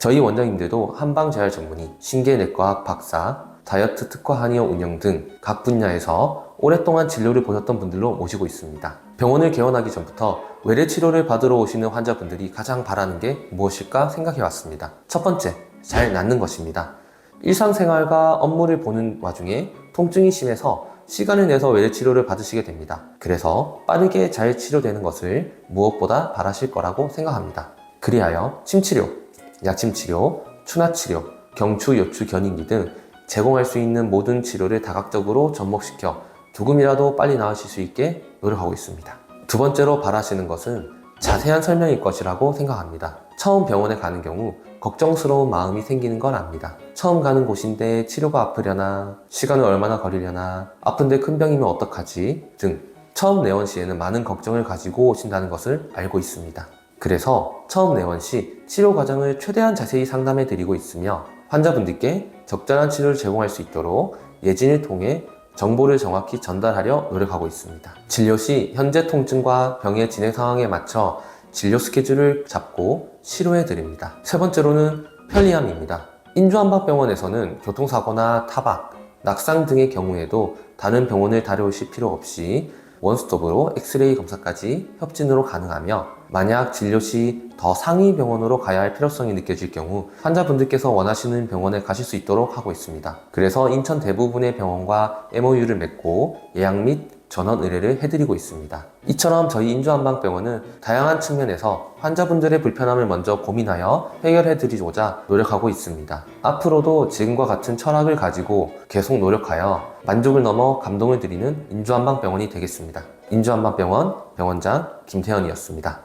저희 원장님들도 한방재활 전문의, 신개내과학 박사, 다이어트 특화 한의원 운영 등 각 분야에서 오랫동안 진료를 보셨던 분들로 모시고 있습니다. 병원을 개원하기 전부터 외래 치료를 받으러 오시는 환자분들이 가장 바라는 게 무엇일까 생각해 왔습니다. 첫 번째, 잘 낫는 것입니다. 일상생활과 업무를 보는 와중에 통증이 심해서 시간을 내서 외래 치료를 받으시게 됩니다. 그래서 빠르게 잘 치료되는 것을 무엇보다 바라실 거라고 생각합니다. 그리하여 침치료, 약침치료, 추나 치료, 경추, 요추, 견인기 등 제공할 수 있는 모든 치료를 다각적으로 접목시켜 조금이라도 빨리 나으실 수 있게 노력하고 있습니다. 두 번째로 바라시는 것은 자세한 설명일 것이라고 생각합니다. 처음 병원에 가는 경우 걱정스러운 마음이 생기는 건 압니다. 처음 가는 곳인데 치료가 아프려나, 시간은 얼마나 걸리려나, 아픈데 큰 병이면 어떡하지 등 처음 내원 시에는 많은 걱정을 가지고 오신다는 것을 알고 있습니다. 그래서 처음 내원 시 치료 과정을 최대한 자세히 상담해 드리고 있으며 환자분들께 적절한 치료를 제공할 수 있도록 예진을 통해 정보를 정확히 전달하려 노력하고 있습니다. 진료 시 현재 통증과 병의 진행 상황에 맞춰 진료 스케줄을 잡고 치료해 드립니다. 세 번째로는 편리함입니다. 인주한방병원에서는 교통사고나 타박, 낙상 등의 경우에도 다른 병원을 다녀오실 필요 없이 원스톱으로 엑스레이 검사까지 협진으로 가능하며 만약 진료 시 더 상위 병원으로 가야 할 필요성이 느껴질 경우 환자분들께서 원하시는 병원에 가실 수 있도록 하고 있습니다. 그래서 인천 대부분의 병원과 MOU를 맺고 예약 및 전원 의뢰를 해드리고 있습니다. 이처럼 저희 인주한방병원은 다양한 측면에서 환자분들의 불편함을 먼저 고민하여 해결해드리고자 노력하고 있습니다. 앞으로도 지금과 같은 철학을 가지고 계속 노력하여 만족을 넘어 감동을 드리는 인주한방병원이 되겠습니다. 인주한방병원 병원장 김태현이었습니다.